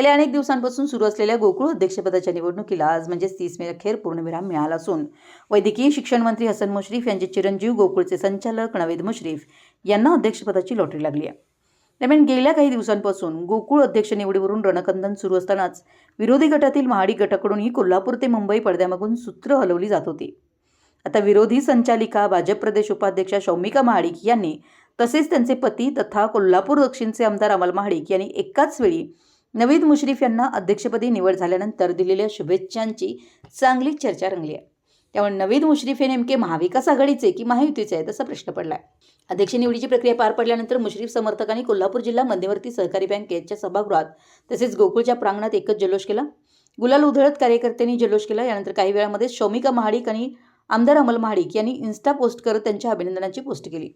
गेल्या अनेक दिवसांपासून सुरू असलेल्या गोकुळ अध्यक्षपदाच्या निवडणुकीला आज म्हणजेच तीस मे अखेर पूर्णविराम मिळाला असून वैद्यकीय शिक्षण मंत्री हसन मुश्रीफ यांचे चिरंजीव गोकुळचे संचालक नवेद मुश्रीफ यांना अध्यक्षपदाची लॉटरी लागली आहे. दरम्यान गेल्या काही दिवसांपासून गोकुळ अध्यक्ष निवडीवरून रणकंदन सुरू असतानाच विरोधी गटातील महाडिक गटाकडूनही कोल्हापूर ते मुंबई पडद्यामागून सूत्र हलवली जात होती. आता विरोधी संचालिका भाजप प्रदेश उपाध्यक्षा शौमिका महाडिक यांनी तसेच त्यांचे पती तथा कोल्हापूर दक्षिणचे आमदार अमल महाडिक यांनी एकाच वेळी नवीद मुश्रीफ यांना अध्यक्षपदी निवड झाल्यानंतर दिलेल्या शुभेच्छांची चांगली चर्चा रंगली आहे. त्यामुळे नवीद मुश्रीफ हे नेमके महाविकास आघाडीचे की महायुतीचे आहेत असा प्रश्न पडला आहे अध्यक्ष निवडीची प्रक्रिया पार पडल्यानंतर मुश्रीफ समर्थकांनी कोल्हापूर जिल्हा मध्यवर्ती सहकारी बँकेच्या सभागृहात तसेच गोकुळच्या प्रांगणात एकच जल्लोष केला. गुलाल उधळत कार्यकर्त्यांनी जल्लोष केला. यानंतर काही वेळामध्ये शौमिका महाडिक आणि आमदार अमल महाडिक यांनी इन्स्टा पोस्ट करत त्यांच्या अभिनंदनाची पोस्ट केली.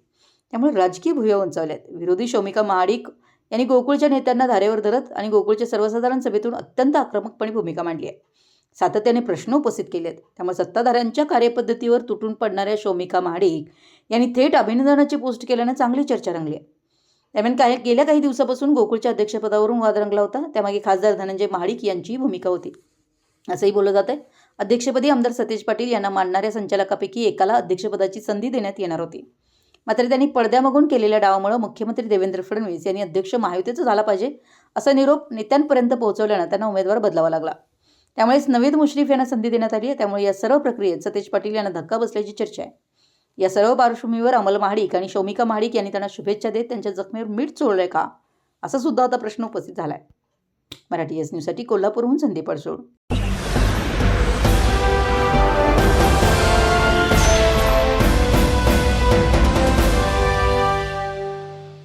त्यामुळे राजकीय भुया उंचावल्यात. विरोधी शौमिका महाडिक यांनी गोकुळच्या नेत्यांना धारेवर धरत आणि गोकुळच्या सर्वसाधारण सभेतून अत्यंत आक्रमकपणे भूमिका मांडली आहे. सातत्याने प्रश्न उपस्थित केले आहेत त्यामुळे सत्ताधाऱ्यांच्या कार्यपद्धतीवर तुटून पडणाऱ्या शोमिका महाडिक यांनी थेट अभिनंदनाची पोस्ट केल्यानं चांगली चर्चा रंगली आहे. दरम्यान काही गेल्या काही दिवसापासून गोकुळच्या अध्यक्षपदावरून वाद रंगला होता. त्यामागे खासदार धनंजय महाडिक यांचीही भूमिका होती. असंही बोललं जात आहे. अध्यक्षपदी आमदार सतेज पाटील यांना मानणाऱ्या संचालकापैकी एकाला अध्यक्षपदाची संधी देण्यात येणार होती. मात्र त्यांनी पडद्यामागून केलेल्या डावामुळे मुख्यमंत्री देवेंद्र फडणवीस यांनी अध्यक्ष महायुतीचा झाला पाहिजे असा निरोप नेत्यांपर्यंत पोहोचवल्यानं त्यांना उमेदवार बदलावा लागला. त्यामुळेच नवेद मुश्रीफ यांना संधी देण्यात आली आहे. त्यामुळे या सर्व प्रक्रियेत सतेज पाटील यांना धक्का बसल्याची चर्चा आहे. या सर्व पार्श्वभूमीवर अमल महाडिक आणि शौमिका महाडिक यांनी त्यांना शुभेच्छा देत त्यांच्या जखमेवर मीठ चोळलंय का असा सुद्धा आता प्रश्न उपस्थित झालाय. मराठी एस न्यूजसाठी कोल्हापूरहून संदीप अडसोड